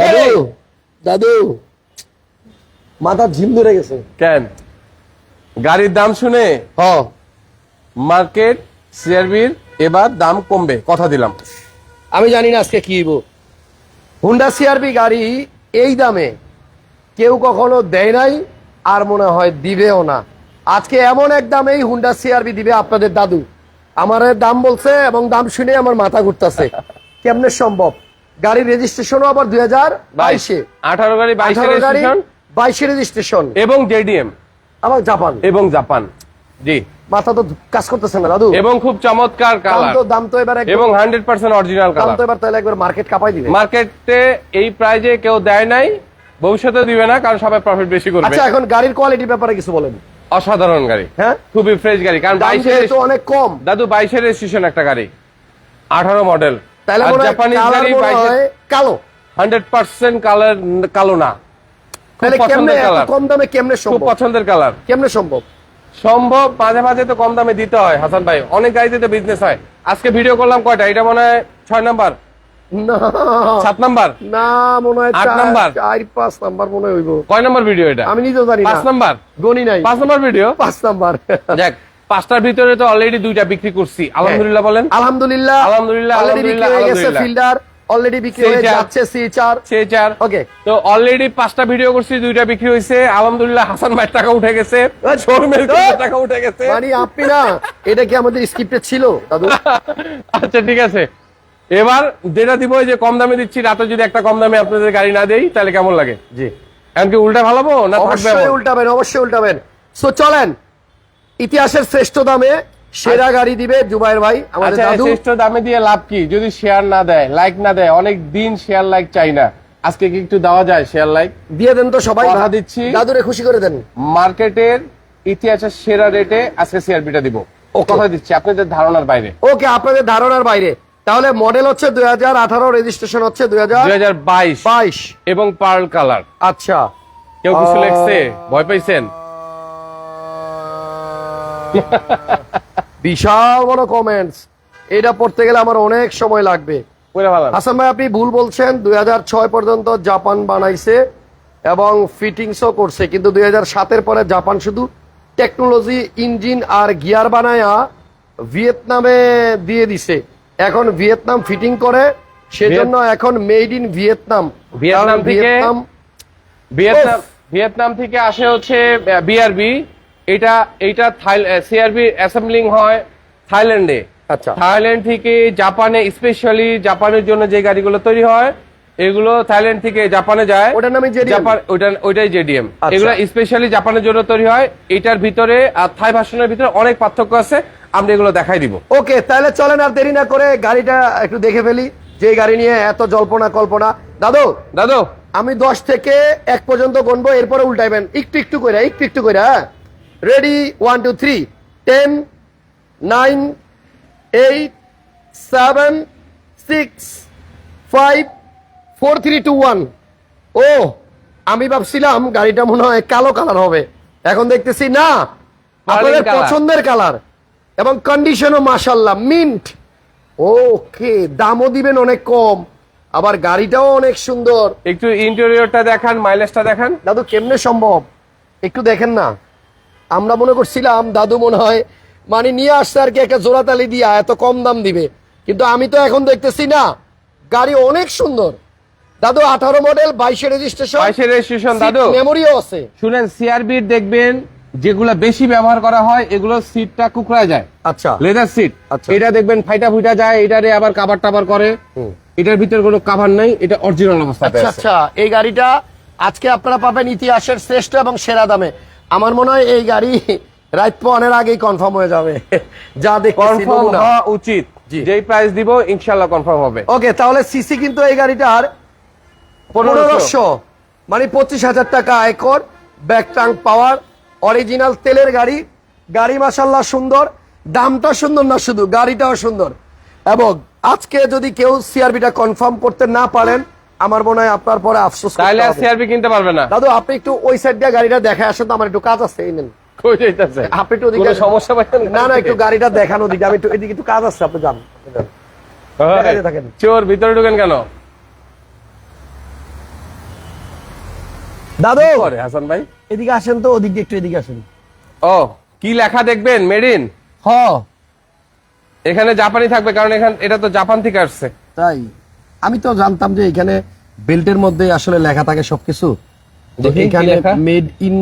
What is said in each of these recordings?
দাদু দাদু মাথা ঝিম ধরে গেছে। কেন? গাড়ির দাম শুনে হ। মার্কেট সিআরবির এবার দাম কমবে কথা দিলাম। আমি জানি না আজকে কি হুন্ডা সিআরবি গাড়ি এই দামে কেউ কখনো দেয় নাই আর মনে হয় দিবেও না। আজকে এমন এক দামেই হুন্ডা সিআরবি দিবে আপনাদের দাদু। আমার দাম বলছে এবং দাম শুনে আমার মাথা ঘুরতেছে। কেমনে সম্ভব? গাড়ির রেজিস্ট্রেশনও আবার দুই হাজার বাইশে। আঠারো গাড়ি বাইশে আঠারো গাড়ি বাইশে রেজিস্ট্রেশন এবং জেডিএম আবার জাপান এবং জাপান জি। মাথা তো কাজ করতেছে না দাদু। এবং খুব চমৎকার কালার তো দাম তো এবার এবং হান্ড্রেড পার্সেন্ট অরিজিনাল দাম কালার তো এবার তাহলে একবার মার্কেট কাপাই দিবে। মার্কেটে এই প্রাইজে কেউ দেয় নাই। ভবিষ্যতে দিবে না কারণ সবাই প্রফিট বেশি করবে। আচ্ছা এখন গাড়ির কোয়ালিটির ব্যাপারে কিছু বলেন। অসাধারণ গাড়ি। হ্যাঁ? খুবই ফ্রেশ গাড়ি। কারণ দাম বাইশে যেহেতু অনেক কম। দাদু বাইশের রেজিস্ট্রেশন একটা গাড়ি। আঠারো মডেল তাহলে মনে হয় কালার মনে হয় কালো। হান্ড্রেড পার্সেন্ট কালার কালো না। তাহলে কেমনে কম দামে কেমনে খুব সম্ভব? পছন্দের কালার। কেমনে সম্ভব? সম্ভব মাঝে মাঝে তো কম দামে দিতে হয় হাসান ভাই। অনেক গাড়িতে তো বিজনেস হয়। আজকে ভিডিও করলাম কয়টা? এটা মনে হয় ছয় নাম্বার। সাত নাম্বার? না মনে হয় আট নাম্বার? চার পাঁচ নাম্বার মনে হইব। কয় নাম্বার ভিডিও এটা? আমি নিজেও জানি পাঁচ নাম্বার? গণি নাই। পাঁচ নাম্বার ভিডিও পাঁচ নাম্বার। দেখ পাঁচটার ভিতরে তো অলরেডি দুইটা বিক্রি করছি। আলহামদুলিল্লাহ বলেন। আলহামদুলিল্লাহ। আলহামদুলিল্লাহ, অলরেডি বিক্রি হয়ে গেছে। ফিল্ডার অলরেডি বিক্রি হয়ে যাচ্ছে সি চার সে চার ওকে তো অলরেডি পাঁচটা ভিডিও করছি দুইটা বিক্রি হয়েছে। আলহামদুলিল্লাহ হাসান ভাইয়ের টাকা উঠে গেছে। শোরুমের টাকা উঠে গেছে। মানে আপনি না এটা কি আমাদের স্ক্রিপ্টে ছিল দাদু? আচ্ছা ঠিক আছে। এবার যেটা দিব যে কম দামে দিচ্ছি রাতে যদি একটা কম দামে আপনাদের গাড়ি না দেই তাহলে কেমন লাগে? জি। এমনকি উল্টা ভালাবো না অবশ্যই? উল্টাবেন অবশ্যই উল্টাবেন। সো চলেন ইতিহাসের শ্রেষ্ঠ দামে সেরা গাড়ি দিবে জুবাইর ভাই আমাদের আচ্ছা দাদু। শ্রেষ্ঠ দামে দিয়ে লাভ কি? যদি শেয়ার না দেয় লাইক না দেয় অনেক দিন শেয়ার লাইক চাই না। আজকে কি একটু দেওয়া যায় শেয়ার লাইক দিয়ে দেন তো সবাই। কথা দিচ্ছি। দাদুরে খুশি করে দেন। মার্কেটের ইতিহাসের সেরা রেটে আজকে সিআরপিটা দিব। ও কথা দিচ্ছি আপনাদের ধারণার বাইরে। ওকে আপনাদের ধারণার বাইরে। তাহলে মডেল হচ্ছে দুই হাজার আঠারো রেজিস্ট্রেশন হচ্ছে দুই হাজার বাইশ। এবং পার্ল কালার আচ্ছা। কেউ কিছু লেখছে? ভয় পাইছেন? বিশাল বড় কমেন্টস এটা পড়তে গেলে আমার অনেক সময় লাগবে। হাসান ভাই আপনি ভুল বলছেন। দুই পর্যন্ত জাপান বানাইছে এবং ফিটিংসও করছে। কিন্তু দুই সাতের পরে জাপান শুধু টেকনোলজি ইঞ্জিন আর গিয়ার বানায়া ভিয়েতনামে দিয়ে দিছে। এখন ভিয়েতনাম ফিটিং করে। সেজন্য এখন মেড ইন ভিয়েতনাম। ভিয়েতনাম থেকে- ভিয়েতনাম ভিয়েতনাম ভিয়েতনাম থেকে আসে হচ্ছে বিআরবি এটা এটা সিআরবি অ্যাসেম্বলিং হয় থাইল্যান্ডে। আচ্ছা। থাইল্যান্ড থেকে জাপানে স্পেশালি জাপানের জন্য যে গাড়িগুলো তৈরি হয় এগুলো থাইল্যান্ড থেকে জাপানে যায়। ওটার JDM? জাপান ওইটা ওইটাই জেডিএম। আচ্ছা। এগুলো স্পেশালি জাপানের জন্য তৈরি হয়। এটার ভিতরে আর থাই ভার্সনের ভিতরে অনেক পার্থক্য আছে। আমরা এগুলো দেখাই দিব। ওকে তাহলে চলেন আর দেরি না করে গাড়িটা একটু দেখে ফেলি যে গাড়ি নিয়ে এত জল্পনা কল্পনা। দাদু দাদু। আমি দশ থেকে এক পর্যন্ত গণবো এরপরে উল্টাইবেন। একটু একটু করে একটু একটু করে হ্যাঁ? Ready one two three ten nine eight seven six five four three two one ও আমি ভাবছিলাম গাড়িটা মনে হয় কালো কালার হবে। এখন দেখতেছি না। আপনাদের। পছন্দের কালার। এবং কন্ডিশনও মাসাল্লাহ মিন্ট ওকে দামও দিবেন অনেক কম। আবার গাড়িটাও অনেক সুন্দর। একটু ইন্টেরিয়রটা দেখান মাইলেজটা দেখান। দাদু কেমনে সম্ভব? একটু দেখেন না। আমরা মনে করছিলাম দাদু মনে হয় মানে নিয়ে আসছে আর কি একটা জোড়াতালি দিয়া এত কম দাম দিবে। কিন্তু আমি তো এখন দেখতেছি না গাড়ি অনেক সুন্দর। দাদু আঠারো মডেল বাইশে রেজিস্ট্রেশন রেজিস্ট্রেশন দাদু। মেমোরিও আছে। শুনেন সিআরবির দেখবেন যেগুলা বেশি ব্যবহার করা হয় এগুলো সিটটা কুকড়া যায়। আচ্ছা। লেদার সিট আচ্ছা। এটা দেখবেন ফাইটা ফুইটা যায় এটারে আবার কাবার টাবার করে। হুম। এটার ভিতরে কোনো কাভার নাই এটা অরিজিনাল অবস্থাতে আচ্ছা আচ্ছা এই গাড়িটা আজকে আপনারা পাবেন ইতিহাসের শ্রেষ্ঠ এবং সেরা দামে। আমার মনে হয় এই গাড়ি রাত পনেরো আগেই কনফার্ম হয়ে যাবে। যা কনফার্ম হওয়া উচিত। যেই প্রাইস দিব ইনশাআল্লাহ কনফার্ম হবে। ওকে তাহলে সিসি কিন্তু এই গাড়িটার পনেরোশো। মানে পঁচিশ হাজার টাকা আয়কর ব্যাক ট্রাঙ্ক পাওয়ার অরিজিনাল তেলের গাড়ি। গাড়ি মাসাল্লাহ সুন্দর দামটা সুন্দর না শুধু গাড়িটাও সুন্দর। এবং আজকে যদি কেউ সিআরবিটা কনফার্ম করতে না পারেন আমার মনে হয় আপনার পরে আফসোস তাহলে। সিআরবি কিনতে পারবে না। দাদু আপনি একটু ওই সাইড দিয়ে গাড়িটা দেখে আসেন তো আমার একটু কাজ আছে এই নেন। আপনি একটু ওদিকে সমস্যা পাচ্ছেন না না একটু গাড়িটা দেখানো দিকে আমি একটু এদিকে একটু কাজ আছে আপনি যান। চোর ভিতরে ঢুকেন কেন? দাদু! হাসান ভাই? এদিকে আসেন তো ওদিকে একটু এদিকে আসেন। ও কি লেখা দেখবেন? মেডিন হ। এখানে জাপানি থাকবে কারণ এখানে এটা তো জাপান থেকে আসছে। তাই? আমি তো জানতাম যে এখানে বেল্টের মধ্যে আসলে লেখা থাকে সবকিছু। এখানে মেড ইন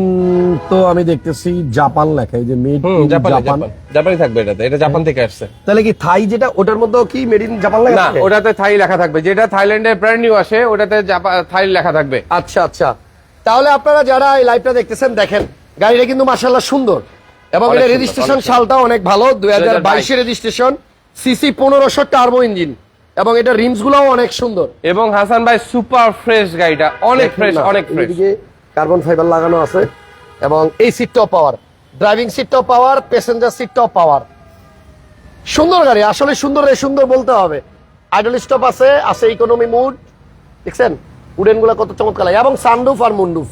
তো আমি দেখতেছি জাপান লেখা এই যে মেড ইন জাপান জাপান। থাকবে এটাতে এটা জাপান থেকে আসছে। তাহলে কি থাই যেটা ওটার মধ্যেও কি মেড ইন জাপান লেখা না ওটাতে থাই লেখা থাকবে। যেটা থাইল্যান্ডের ব্র্যান্ড নিউ আসে ওটাতে থাই লেখা থাকবে। আচ্ছা আচ্ছা। তাহলে আপনারা যারা এই লাইভটা দেখতেছেন দেখেন গাড়িটা কিন্তু মাশাআল্লাহ সুন্দর। এবং এটা রেজিস্ট্রেশন সালটা অনেক ভালো দুই হাজার 2022 বাইশে। রেজিস্ট্রেশন সিসি পনেরোশো টার্বো ইঞ্জিন এবং এটা রিমস গুলাও অনেক সুন্দর। এবং হাসান ভাই সুপার ফ্রেশ গাড়িটা অনেক ফ্রেশ অনেক ফ্রেশ। কার্বন ফাইবার লাগানো আছে এবং এই সিটটাও পাওয়ার ড্রাইভিং সিটটাও পাওয়ার প্যাসেঞ্জার সিটটাও পাওয়ার। সুন্দর গাড়ি আসলে সুন্দর সুন্দর বলতে হবে। আইডল স্টপ আছে আছে ইকোনমি মুড দেখছেন? উডেনগুলা কত চমৎকার লাগে। এবং সানরুফ আর মুন্ডুফ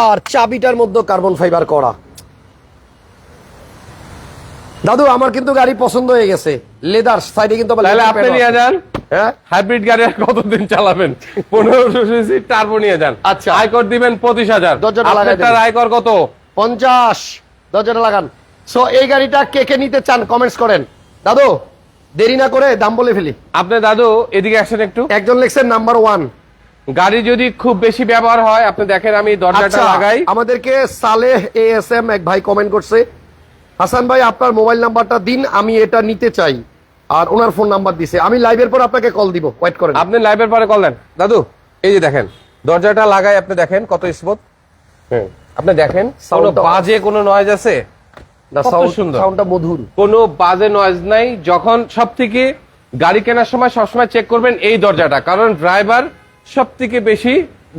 আর চাবিটার মধ্যে কার্বন ফাইবার করা। দাদু আমার কিন্তু গাড়ি পছন্দ হয়ে গেছে। লেদার সাইডে কিন্তু তাহলে আপনি নিয়ে যান। হ্যাঁ? হাইব্রিড গাড়ি আর কতদিন চালাবেন? পনেরোশো সিসি টার্বো নিয়ে যান। আচ্ছা। আয়কর দিবেন পঁচিশ হাজার। দেবেন। আয়কর কত? পঞ্চাশ। দরজাটা লাগান। সো এই গাড়িটা কে কে নিতে চান কমেন্টস করেন। দাদু দেরি না করে দাম বলে ফেলি। আপনি দাদু এদিকে আসেন একটু। একজন লিখছেন নাম্বার ওয়ান গাড়ি যদি খুব বেশি ব্যবহার হয় আপনি দেখেন আমি দরজাটা আচ্ছা লাগাই। আমাদেরকে সালেহ এ এস এম এক ভাই কমেন্ট করছে। হাসান ভাই আপনার মোবাইল নাম্বারটা দিন আমি এটা নিতে চাই। আর ওনার ফোন নাম্বার দিছে। আমি লাইভের পর আপনাকে কল দিব। ওয়েট করেন। আপনি লাইভের পরে কল দেন। দাদু এই যে দেখেন দরজাটা লাগাই আপনি দেখেন কত স্মুথ আপনি দেখেন কোনো বাজে কোনো নয়েজ আছে? না সাউন্ড সুন্দর। সাউন্ডটা মধুর। কোনো বাজে নয়েজ নাই। যখন সব থেকে গাড়ি কেনার সময় সবসময় চেক করবেন এই দরজাটা কারণ ড্রাইভার সব থেকে বেশি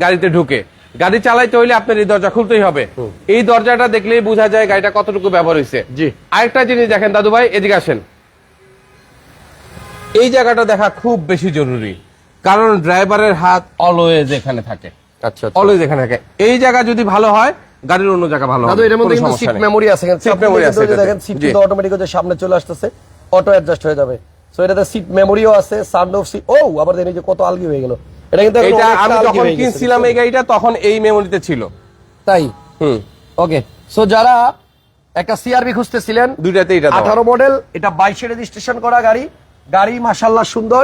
গাড়িতে ঢুকে। গাড়ি চালাইতে হইলে আপনার এই দরজা খুলতেই হবে। এই দরজাটা দেখলেই বোঝা যায় গাড়িটা কতটুকু ব্যবহার হয়েছে জি। আরেকটা জিনিস দেখেন দাদু ভাই এদিকে আসেন। এই জায়গাটা দেখা খুব বেশি জরুরি কারণ ড্রাইভারের হাত অলওয়েজ এখানে থাকে। আচ্ছা অলওয়েজ এখানে থাকে। এই জায়গা যদি ভালো হয় গাড়ির অন্য জায়গা ভালো হবে এর মধ্যে কিন্তু সিট মেমোরি আছে Seat memory আছে দেখেন সিট। কিন্তু অটোমেটিক সামনে চলে আসতেছে অটো অ্যাডজাস্ট হয়ে যাবে। সো এটাতে সিট মেমোরিও আছে সানরুফ সিট ও আবার দেখেন যে কত আলগি হয়ে গেল। এটা কিন্তু এটা আমি যখন কিনছিলাম এই গাড়িটা তখন এই মেমোরিতে ছিল। তাই? হুম। ওকে সো যারা একটা সিআরবি খুঁজতেছিলেন দুইটাতে এটা দেওয়া। আঠারো মডেল এটা বাইশে রেজিস্ট্রেশন করা গাড়ি। গাড়ি মাসাল্লাহ সুন্দর।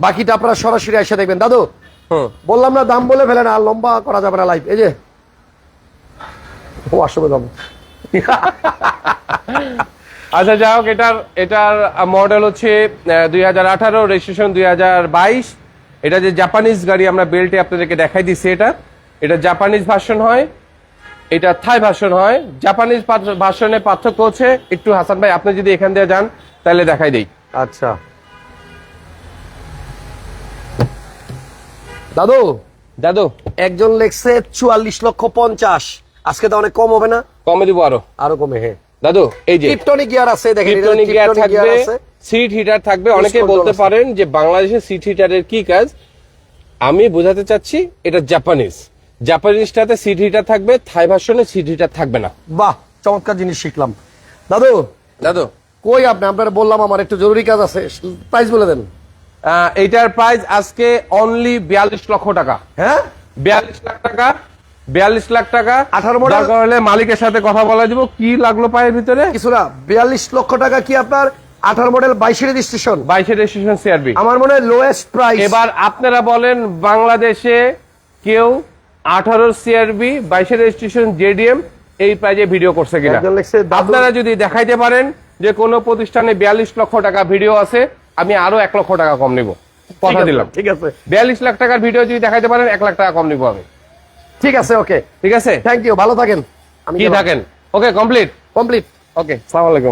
বাকিটা আপনারা সরাসরি এসে দেখবেন। দাদু হুম। বললাম না দাম বলে ফেলেন আর লম্বা করা যাবে না লাইভ এই যে। ও আসবে দাম। আচ্ছা যাই হোক এটার এটার মডেল হচ্ছে দুই হাজার আঠারো রেজিস্ট্রেশন দুই হাজার বাইশ। এটা যে জাপানিজ গাড়ি আমরা বেল্টে আপনাদেরকে দেখাই দিচ্ছি এটা এটা জাপানিজ ভার্সন হয় এটা থাই ভার্সন হয়। জাপানিজ ভার্সনের পার্থক্য হচ্ছে একটু হাসান ভাই আপনি যদি এখান দিয়ে যান তাহলে দেখাই দেই। আচ্ছা। দাদু? দাদু? একজন লেখছে চুয়াল্লিশ লক্ষ পঞ্চাশ। আজকে তো অনেক কম হবে না? কমে দিব আরও। আরও কমে হ্যাঁ। দাদু এই যে টিপটনিক গিয়ার আছে দেখেন টিপটনিক গিয়ার থাকবে আছে। সিট হিটার থাকবে। অনেকে বলতে পারেন যে বাংলাদেশের সিট হিটারের কি কাজ? আমি বোঝাতে চাচ্ছি এটা জাপানিজ জাপানিজটাতে সিট হিটার থাকবে থাই ভার্সনে সিট হিটার থাকবে না। বাহ চমৎকার জিনিস শিখলাম। দাদু দাদু। কই আপনি? আপনারা বললাম আমার একটু জরুরি কাজ আছে। প্রাইস বলে দেন। আহ, এইটার প্রাইস আজকে অনলি বিয়াল্লিশ লক্ষ টাকা। হ্যাঁ? বিয়াল্লিশ লাখ টাকা বিয়াল্লিশ লাখ টাকা। 18 model? দরকার হলে মালিকের সাথে কথা বলা দিব কি লাগল পায়ের ভিতরে? কিছু না বিয়াল্লিশ লক্ষ টাকা কি আপনার আঠারো মডেল বাইশে রেজিস্ট্রেশন বাইশের রেজিস্ট্রেশন সিআরবি আমার মনে হয় লোয়েস্ট প্রাইস এবার আপনারা বলেন বাংলাদেশে কেউ আঠারো সিআরবি বাইশের রেজিস্ট্রেশন জেডিএম এই প্রাইজে ভিডিও করছে কিনা? আপনারা যদি দেখাইতে পারেন যে কোন প্রতিষ্ঠানে বিয়াল্লিশ লক্ষ টাকা ভিডিও আছে আমি আরও এক লক্ষ টাকা কম নিব। কথা দিলাম। ঠিক আছে। বিয়াল্লিশ লাখ টাকার ভিডিও যদি দেখাইতে পারেন এক লাখ টাকা কম নিব আমি। ঠিক আছে ওকে। ঠিক আছে? থ্যাংক ইউ ভালো থাকেন। কি থাকেন? ওকে কমপ্লিট কমপ্লিট ওকে সালাম আলাইকুম।